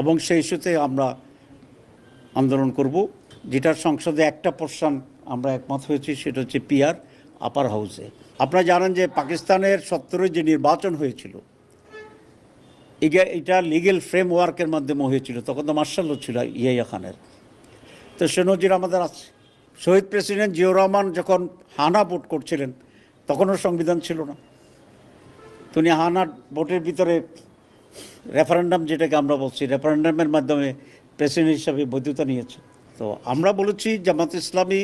এবং সেই ইস্যুতে আমরা আন্দোলন করব, যেটার সংসদে একটা পোর্শন আমরা একমত হয়েছি, সেটা হচ্ছে পিয়ার আপার হাউসে আপনারা জানেন যে পাকিস্তানের সত্তরে যে নির্বাচন হয়েছিল এটা লিগেল ফ্রেমওয়ার্কের মাধ্যমে হয়েছিল, তখন তো মার্শাল ছিল ইয়াইয়া খানের। তো সে নজির আমাদের আছে শহীদ প্রেসিডেন্ট জিয়াউর রহমান যখন হানা ভোট করছিলেন, তখনও সংবিধান ছিল না। তো উনি হানা ভোটের ভিতরে রেফারেন্ডাম যেটাকে আমরা বলছি, রেফারেন্ডামের মাধ্যমে প্রেসিডেন্ট হিসাবে বৈধতা নিয়েছে। তো আমরা বলেছি জামাত ইসলামী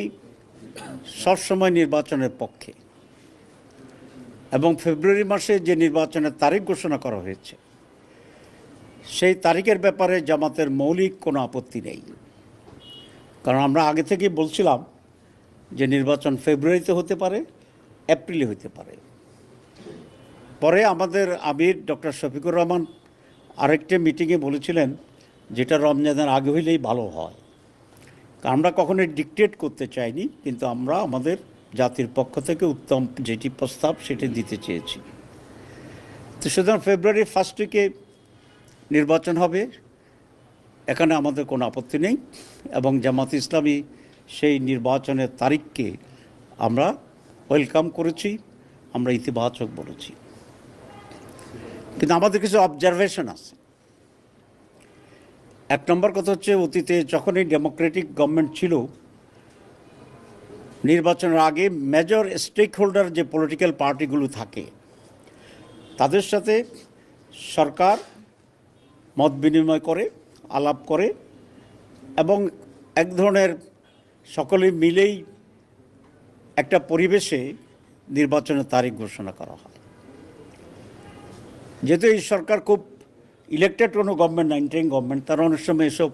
সবসময় নির্বাচনের পক্ষে। এবং ফেব্রুয়ারি মাসে যে নির্বাচনের তারিখ ঘোষণা করা হয়েছে, সেই তারিখের ব্যাপারে জামাতের মৌলিক কোনো আপত্তি নেই। কারণ আমরা আগে থেকেই বলছিলাম যে নির্বাচন ফেব্রুয়ারিতে হতে পারে, এপ্রিলে হতে পারে। পরে আমাদের আমির ডক্টর শফিকুর রহমান আরেকটি মিটিংয়ে বলেছিলেন যেটা রমজানের আগে হইলেই ভালো হয়। কারণ আমরা কখনোই ডিকটেট করতে চাইনি, কিন্তু আমরা আমাদের জাতির পক্ষ থেকে উত্তম যেটি প্রস্তাব সেটি দিতে চেয়েছি। তো সুতরাং ফেব্রুয়ারি ফার্স্ট উইকে নির্বাচন হবে, এখানে আমাদের কোনো আপত্তি নেই এবং জামাত ইসলামী সেই নির্বাচনের তারিখকে আমরা ওয়েলকাম করেছি, আমরা ইতিবাচক বলেছি। কিন্তু আমাদের কিছু অবজারভেশন আছে। এক নম্বর কথা হচ্ছে অতীতে যখনই ডেমোক্রেটিক গভর্নমেন্ট ছিল, নির্বাচনের আগে মেজর স্টেক হোল্ডার যে পলিটিক্যাল পার্টিগুলো থাকে, তাদের সাথে সরকার মত বিনিময় করে, আলাপ করে এবং এক ধরনের সকলে মিলেই একটা পরিবেশে নির্বাচনের তারিখ ঘোষণা করা হয়। যেহেতু এই সরকার খুব ইলেকটেড কোনো গভর্নমেন্ট না ইন্টারিং গভর্নমেন্ট তারা অনেক সময় এসব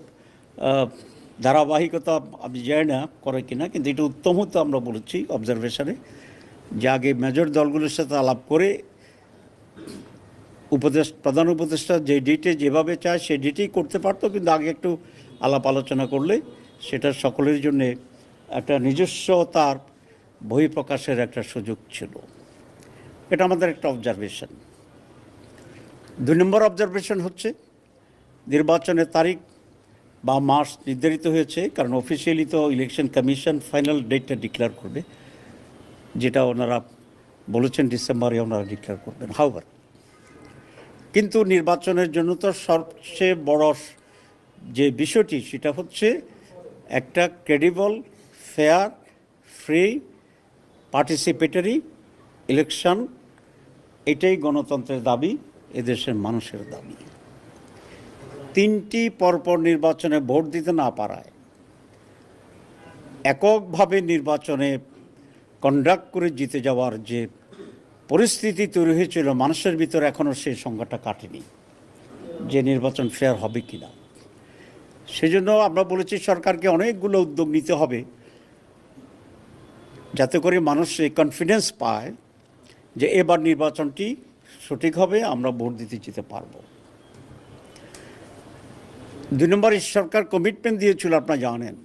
ধারাবাহিকতা আমি জানি না করে কিনা কিন্তু এটা উত্তম হতো আমরা বলেছি অবজারভেশনে যে আগে মেজর দলগুলোর সাথে আলাপ করে উপদেশ প্রধান উপদেষ্টা যে ডেটে যেভাবে চায় সে ডেটেই করতে পারতো কিন্তু আগে একটু আলাপ আলোচনা করলে সেটা সকলের জন্য একটা নিজস্ব তার বহিঃপ্রকাশের একটা সুযোগ ছিল এটা আমাদের একটা অবজারভেশন দুই নম্বর অবজারভেশন হচ্ছে, নির্বাচনের তারিখ বা মাস নির্ধারিত হয়েছে, কারণ অফিসিয়ালি তো ইলেকশন কমিশন ফাইনাল ডেটটা ডিক্লেয়ার করবে, যেটা ওনারা বলেছেন ডিসেম্বরে ওনারা ডিক্লেয়ার করবেন। হাওয়ার কিন্তু নির্বাচনের জন্য তো সবচেয়ে বড় যে বিষয়টি, সেটা হচ্ছে একটা credible fair free participatory election এটাই গণতন্ত্রের দাবি। এদেশের মানুষের দাবি। তিনটি পরপর নির্বাচনে ভোট দিতে না পারায় এককভাবে নির্বাচনে কন্ডাক্ট করে জিতে যাওয়ার যে পরিস্থিতি তৈরি হয়েছিল, মানুষের ভিতরে এখনও সেই সংখ্যাটা কাটেনি যে নির্বাচন ফেয়ার হবে কি না সেজন্য আমরা বলেছি, সরকারকে অনেকগুলো উদ্যোগ নিতে হবে যাতে করে মানুষ এই কনফিডেন্স পায় যে এবার নির্বাচনটি সঠিক হবে, আমরা ভোট দিতে যেতে পারব। দুই নম্বর সরকার কমিটমেন্ট দিয়েছিল, আপনারা জানেন,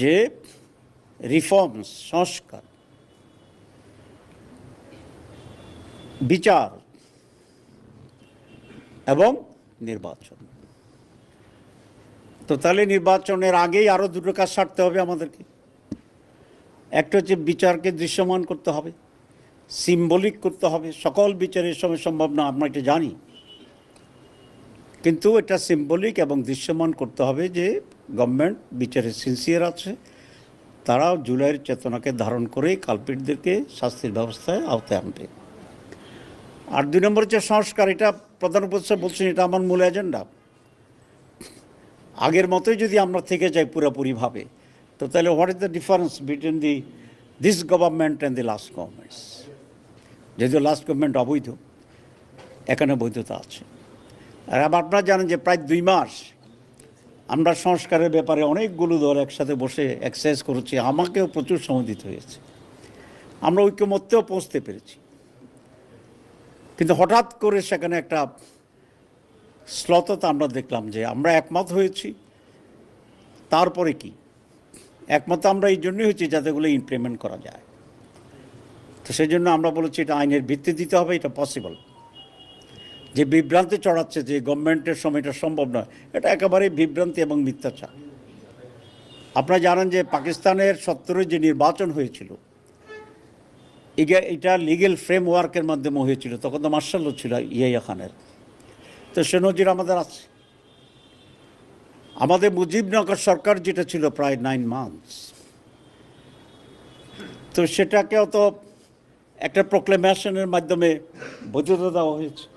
যে রিফর্মস সংস্কার, বিচার এবং নির্বাচন। তো তাহলে নির্বাচনের আগেই আরও দুটো কাজ সারতে হবে আমাদেরকে। একটা হচ্ছে বিচারকে দৃশ্যমান করতে হবে। সিম্বলিক করতে হবে। সকল বিচারের সময় সম্ভব না, আমরা এটা জানি। কিন্তু এটা সিম্বলিক এবং দৃশ্যমান করতে হবে যে গভর্নমেন্ট বিচারে সিনসিয়ার আছে। তারাও জুলাইয়ের চেতনাকে ধারণ করে কালপিটদেরকে শাস্তির ব্যবস্থায় আওতায় আনবে। আর দুই নম্বর হচ্ছে সংস্কার, এটা প্রধান উপদেষ্টা বলছেন, এটা আমার মূল এজেন্ডা আগের মতোই যদি আমরা থেকে যাই পুরোপুরিভাবে, তো তাহলে what is the difference between the this government and the last governments যেহেতু লাস্ট গভর্নমেন্ট অবৈধ এখানে বৈধতা আছে। আর আপনারা জানেন যে প্রায় দুই মাস আমরা সংস্কারের ব্যাপারে অনেকগুলো দল একসাথে বসে এক্সারসাইজ করেছি, আমাকেও প্রচুর সময় দিতে হয়েছে। আমরা ঐক্যমত্যেও পৌঁছতে পেরেছি। কিন্তু হঠাৎ করে সেখানে একটা শ্লততা আমরা দেখলাম যে আমরা একমত হয়েছি। তারপরে কি? একমত আমরা এই জন্যই হয়েছি যাতে এগুলো ইমপ্লিমেন্ট করা যায়। তো সেই জন্য আমরা বলেছি এটা আইনের ভিত্তি দিতে হবে, এটা পসিবল যে বিভ্রান্তি চড়াচ্ছে যে গভর্নমেন্টের সময়টা সম্ভব নয়, এটা একেবারেই বিভ্রান্তি এবং মিথ্যাচার। আপনারা জানেন যে পাকিস্তানের সত্তরের যে নির্বাচন হয়েছিল এটা লিগেল ফ্রেমওয়ার্কের মাধ্যমে হয়েছিল, তখন তো মার্শাল্য ছিল ইয়াইয়া খানের। তো সে নজির আমাদের আছে। আমাদের মুজিবনগর সরকার যেটা ছিল প্রায় নাইন মান্থস তো সেটাকেও তো একটা প্রোক্লেমেশনের মাধ্যমে বৈধতা দেওয়া হয়েছে।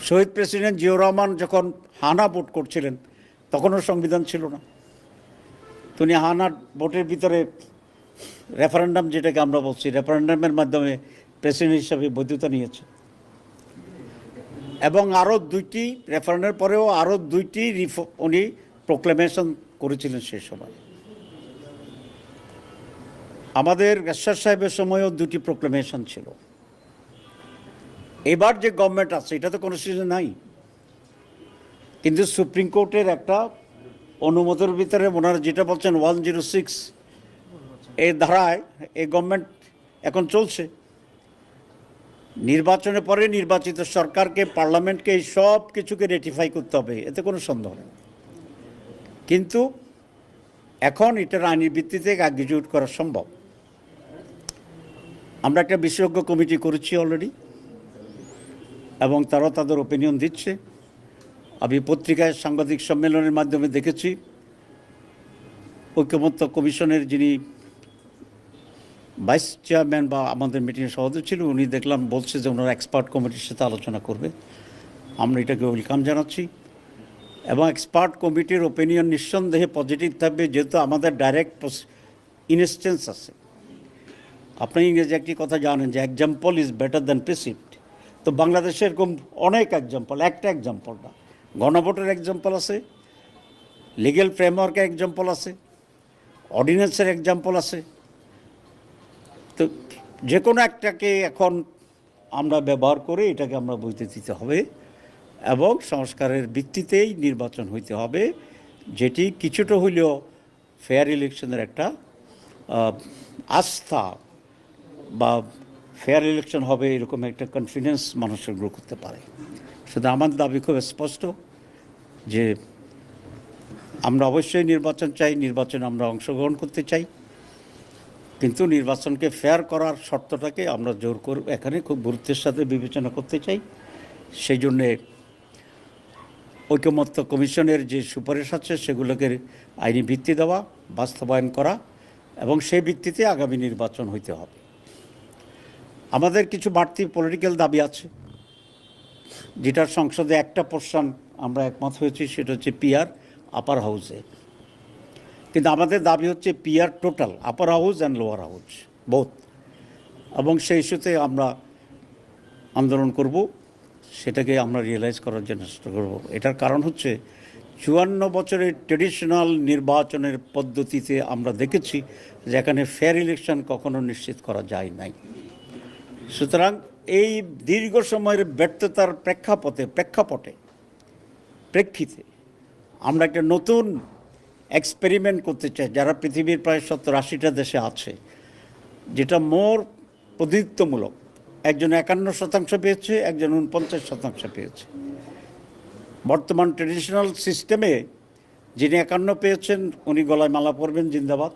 শহীদ প্রেসিডেন্ট জিয়াউর রহমান যখন হানা ভোট করছিলেন, তখনও সংবিধান ছিল না। তো উনি হানা ভোটের ভিতরে রেফারেন্ডাম যেটাকে আমরা বলছি রেফারেন্ডামের মাধ্যমে প্রেসিডেন্ট হিসাবে বৈধতা নিয়েছে। এবং আরও দুইটি রেফারেন্ডের পরেও আরও দুইটি রিফ- উনি প্রোক্লেমেশন করেছিলেন সে সময়। আমাদের এরশাদ সাহেবের সময়ও দুটি প্রোক্লেমেশন ছিল। এবার যে গভর্নমেন্ট আছে, এটা তো কোনো সিজন নাই। কিন্তু সুপ্রিম কোর্টের একটা অনুমতির ভিতরে ওনারা যেটা বলছেন ওয়ান জিরো সিক্স এই ধারায় এই গভর্নমেন্ট এখন চলছে। নির্বাচনের পরে নির্বাচিত সরকারকে, পার্লামেন্টকে এই সব কিছুকে রেটিফাই করতে হবে, এতে কোনো সন্দেহ নেই। কিন্তু এখন এটার আইনি ভিত্তিতে এক্সিকিউট করা সম্ভব। আমরা একটা বিশেষজ্ঞ কমিটি করেছি অলরেডি এবং তারা তাদের ওপিনিয়ন দিচ্ছে। আমি পত্রিকায় সাংবাদিক সম্মেলনের মাধ্যমে দেখেছি, ঐক্যমত্য কমিশনের যিনি ভাইস চেয়ারম্যান বা আমাদের মিটিংয়ের সভাপতি ছিল, উনি দেখলাম বলছে যে ওনারা এক্সপার্ট কমিটির সাথে আলোচনা করবে। আমরা এটাকে ওয়েলকাম জানাচ্ছি। এবং এক্সপার্ট কমিটির ওপিনিয়ন নিঃসন্দেহে পজিটিভ থাকবে, যেহেতু আমাদের ডাইরেক্ট ইনস্টেন্স আছে। আপনি ইংরেজি একটি কথা জানেন যে example is better than precept তো বাংলাদেশে এরকম অনেক এক্সাম্পল একটা এক্সাম্পল না। গণভোটের এক্সাম্পল আছে লিগেল ফ্রেমওয়ার্কের এক্সাম্পল আছে অর্ডিন্যান্সের এক্সাম্পল আছে। তো যে কোনো একটাকে এখন আমরা ব্যবহার করে এটাকে আমরা বইতে দিতে হবে এবং সংস্কারের ভিত্তিতেই নির্বাচন হইতে হবে, যেটি কিছুটা হইলেও ফেয়ার ইলেকশনের একটা আস্থা। বা ফেয়ার ইলেকশন হবে, এরকম একটা কনফিডেন্স মানুষের গ্রো করতে পারে। শুধু আমার দাবি খুব স্পষ্ট যে আমরা অবশ্যই নির্বাচন চাই, নির্বাচনে আমরা অংশগ্রহণ করতে চাই। কিন্তু নির্বাচনকে ফেয়ার করার শর্তটাকে আমরা জোর করব এখানে খুব গুরুত্বের সাথে বিবেচনা করতে চাই। সেই জন্যে ঐকমত্য কমিশনের যে সুপারিশ আছে, সেগুলোকে আইনি ভিত্তি দেওয়া, বাস্তবায়ন করা এবং সেই ভিত্তিতে আগামী নির্বাচন হইতে হবে। আমাদের কিছু বাড়তি পলিটিক্যাল দাবি আছে, যেটার সংসদে একটা পোর্শন আমরা একমত হয়েছি, সেটা হচ্ছে পিয়ার আপার হাউসে কিন্তু আমাদের দাবি হচ্ছে peer total upper house and lower house both এবং সেই ইস্যুতে আমরা আন্দোলন করব, সেটাকে আমরা রিয়েলাইজ করার জন্য চেষ্টা করব। এটার কারণ হচ্ছে, চুয়ান্ন বছরের ট্রেডিশনাল নির্বাচনের পদ্ধতিতে আমরা দেখেছি যে এখানে ফেয়ার ইলেকশন কখনো নিশ্চিত করা যায় নাই। সুতরাং এই দীর্ঘ সময়ের ব্যর্থতার প্রেক্ষাপটে প্রেক্ষাপটে, প্রেক্ষিতে আমরা একটা নতুন এক্সপেরিমেন্ট করতে চাই, যারা পৃথিবীর প্রায় সত্তর আশিটা দেশে আছে, যেটা মোর প্রতিনিধিত্বমূলক। একজন একান্ন শতাংশ পেয়েছে, একজন উনপঞ্চাশ শতাংশ পেয়েছে। বর্তমান ট্রেডিশনাল সিস্টেমে যিনি একান্ন পেয়েছেন, উনি গলায় মালা পরবেন, জিন্দাবাদ।